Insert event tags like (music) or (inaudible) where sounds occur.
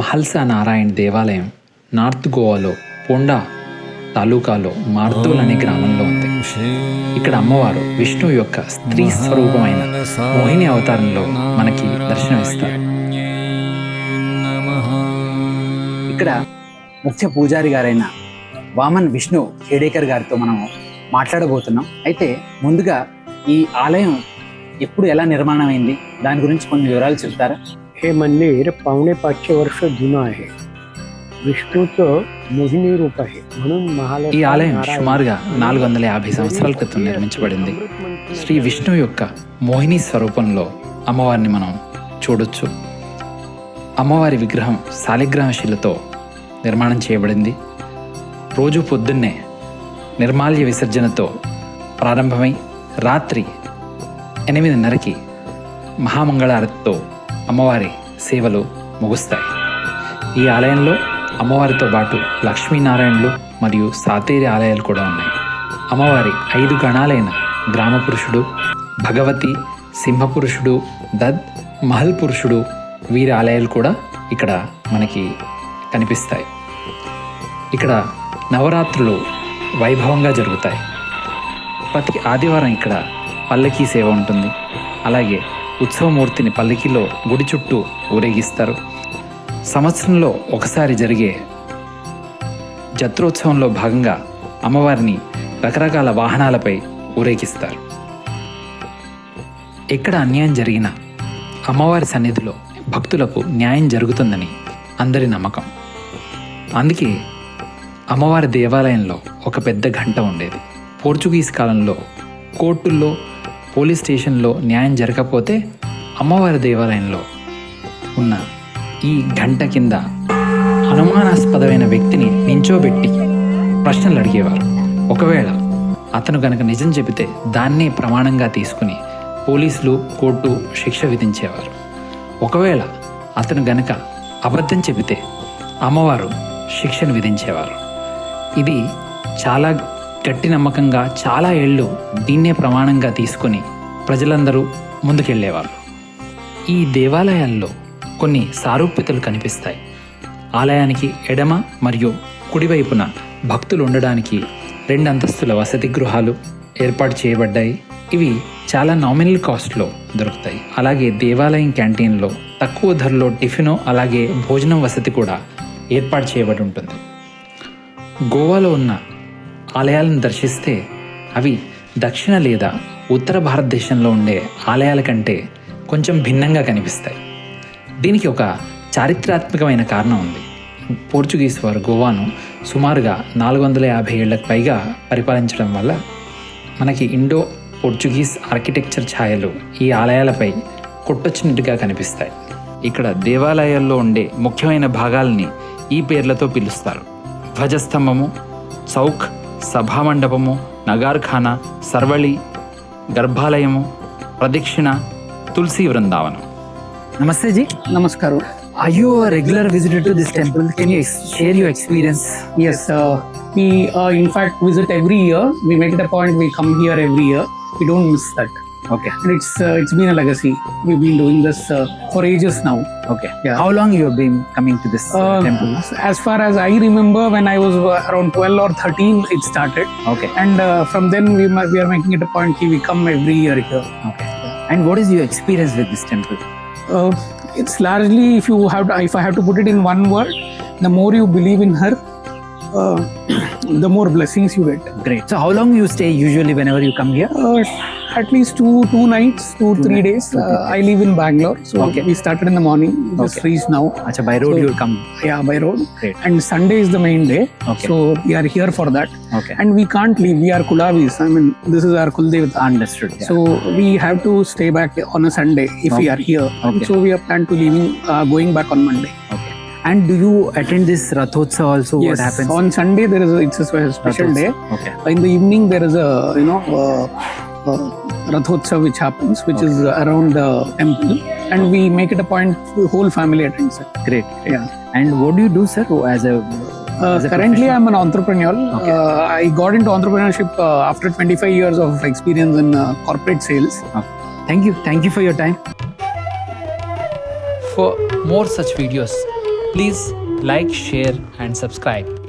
మహల్సా నారాయణ్ దేవాలయం నార్త్ గోవాలో పొండా తాలూకాలో మార్తూల్ అనే గ్రామంలో ఉంది. ఇక్కడ అమ్మవారు విష్ణు యొక్క స్త్రీ స్వరూపమైన మోహిని అవతారంలో మనకి దర్శనమిస్తారు. ఇక్కడ ముఖ్య పూజారి గారైన వామన్ విష్ణు ఖేడేకర్ గారితో మనం మాట్లాడబోతున్నాం. అయితే ముందుగా ఈ ఆలయం ఎప్పుడు ఎలా నిర్మాణం అయింది దాని గురించి కొన్ని వివరాలు చెప్తారా? हे मंदिर पावणे पाचशे वर्ष जुनं आहे विष्णूचं मोहिनी रूप आहे म्हणून ఈ महालक्ष्मी ఆలయం नारायण సుమారుగా నాలుగు వందల యాభై సంవత్సరాల క్రితం నిర్మించబడింది శ్రీ విష్ణువు యొక్క మోహిని స్వరూపంలో అమ్మవారిని మనం చూడొచ్చు అమ్మవారి విగ్రహం శాలిగ్రామ శిలతో నిర్మాణం చేయబడింది రోజు పొద్దున్నే నిర్మాల్య విసర్జనతో ప్రారంభమై రాత్రి ఎనిమిదిన్నరకి మహామంగళారతితో అమ్మవారి సేవలు ముగుస్తాయి. ఈ ఆలయంలో అమ్మవారితో పాటు లక్ష్మీనారాయణులు మరియు సాతేరి ఆలయాలు కూడా ఉన్నాయి. అమ్మవారి ఐదు గణాలైన గ్రామ పురుషుడు భగవతి సింహపురుషుడు దద్ మహల్ పురుషుడు వీరి ఆలయాలు కూడా ఇక్కడ మనకి కనిపిస్తాయి. ఇక్కడ నవరాత్రులు వైభవంగా జరుగుతాయి. ప్రతి ఆదివారం ఇక్కడ పల్లకీ సేవ ఉంటుంది. అలాగే ఉత్సవమూర్తిని పల్లకిలో గుడి చుట్టూ ఊరేగిస్తారు. సంవత్సరంలో ఒకసారి జరిగే జత్రోత్సవంలో భాగంగా అమ్మవారిని రకరకాల వాహనాలపై ఊరేగిస్తారు. ఎక్కడ అన్యాయం జరిగినా అమ్మవారి సన్నిధిలో భక్తులకు న్యాయం జరుగుతుందని అందరి నమ్మకం. అందుకే అమ్మవారి దేవాలయంలో ఒక పెద్ద గంట ఉండేది. పోర్చుగీస్ కాలంలో కోర్టుల్లో పోలీస్ స్టేషన్లో న్యాయం జరగకపోతే అమ్మవారి దేవాలయంలో ఉన్న ఈ గంట కింద అనుమానాస్పదమైన వ్యక్తిని నించోబెట్టి ప్రశ్నలు అడిగేవారు. ఒకవేళ అతను గనక నిజం చెబితే దాన్నే ప్రమాణంగా తీసుకుని పోలీసులు కోర్టు శిక్ష విధించేవారు. ఒకవేళ అతను గనక అబద్ధం చెబితే అమ్మవారు శిక్షను విధించేవారు. ఇది చాలా గట్టి నమ్మకంగా చాలా ఏళ్ళు దీన్నే ప్రమాణంగా తీసుకొని ప్రజలందరూ ముందుకెళ్ళేవాళ్ళు. ఈ దేవాలయాల్లో కొన్ని సారూప్యతలు కనిపిస్తాయి. ఆలయానికి ఎడమ మరియు కుడివైపున భక్తులు ఉండడానికి రెండు అంతస్తుల వసతి గృహాలు ఏర్పాటు చేయబడ్డాయి. ఇవి చాలా నామినల్ కాస్ట్లో దొరుకుతాయి. అలాగే దేవాలయం క్యాంటీన్లో తక్కువ ధరలో టిఫిన్ అలాగే భోజనం వసతి కూడా ఏర్పాటు చేయబడి ఉంటుంది. గోవాలో ఉన్న ఆలయాలను దర్శిస్తే అవి దక్షిణ లేదా ఉత్తర భారతదేశంలో ఉండే ఆలయాల కంటే కొంచెం భిన్నంగా కనిపిస్తాయి. దీనికి ఒక చారిత్రాత్మకమైన కారణం ఉంది. పోర్చుగీస్ వారు గోవాను సుమారుగా నాలుగు వందల యాభై ఏళ్ళకు పైగా పరిపాలించడం వల్ల మనకి ఇండో పోర్చుగీస్ ఆర్కిటెక్చర్ ఛాయలు ఈ ఆలయాలపై కొట్టొచ్చినట్టుగా కనిపిస్తాయి. ఇక్కడ దేవాలయాల్లో ఉండే ముఖ్యమైన భాగాల్ని ఈ పేర్లతో పిలుస్తారు. ధ్వజస్తంభము చౌక్ సభామండపము నగార్ఖానా సర్వళి గర్భాలయము ప్రదక్షిణ తులసి వృందావనం నమస్తే జీ Namaskaram. Are you regular visitor to this temple can you share your experience Yes, uh, we uh, in fact visit every year. We make it a point. We come here every year. We don't miss that. Okay. And it's uh, it's been a legacy. We've been doing this uh, for ages now. Okay. Yeah. How long you have been coming to this uh, um, temple? As far as I remember, when I was uh, around 12 or 13, it started. Okay. And uh, from then, we, we are making it a point. We come every year here. Okay. And what is your experience with this temple? Uh, it's largely, if you have, to, if I have to put it in one word, the more you believe in her, uh, (clears throat) the more blessings you get. Great. So how long you stay usually whenever you come here? Uh, at least two two nights, two, two three three days. Okay. Uh, I live in Bangalore, so okay. we started in the morning. Just okay. reached now. Achha, by road so, you'll come. Yeah, by road. Great. And Sunday is the main day, okay. so we are here for that. Okay. And we can't leave. We are Kulavis. I mean, this is our Kuldevita. Understood. Yeah. So we have to stay back on a Sunday if okay. we are here. Okay. So we have planned to leaving uh, going back on Monday. Okay. And do you attend this Rathotsa also? Yes. What happens on Sunday? There is a, it's a special Rathotsa. day. Okay. In the evening there is a you know. Uh, uh, Rathotsav which happens, which okay. is around the temple, and we make it a point. The whole family attends it. Great. Yeah. And what do you do, sir, as a uh, currently, I'm an entrepreneur. Okay. Uh, I got into entrepreneurship uh, after 25 years of experience in uh, corporate sales. Okay. Thank you. Thank you for your time. For more such videos, please like, share, and subscribe.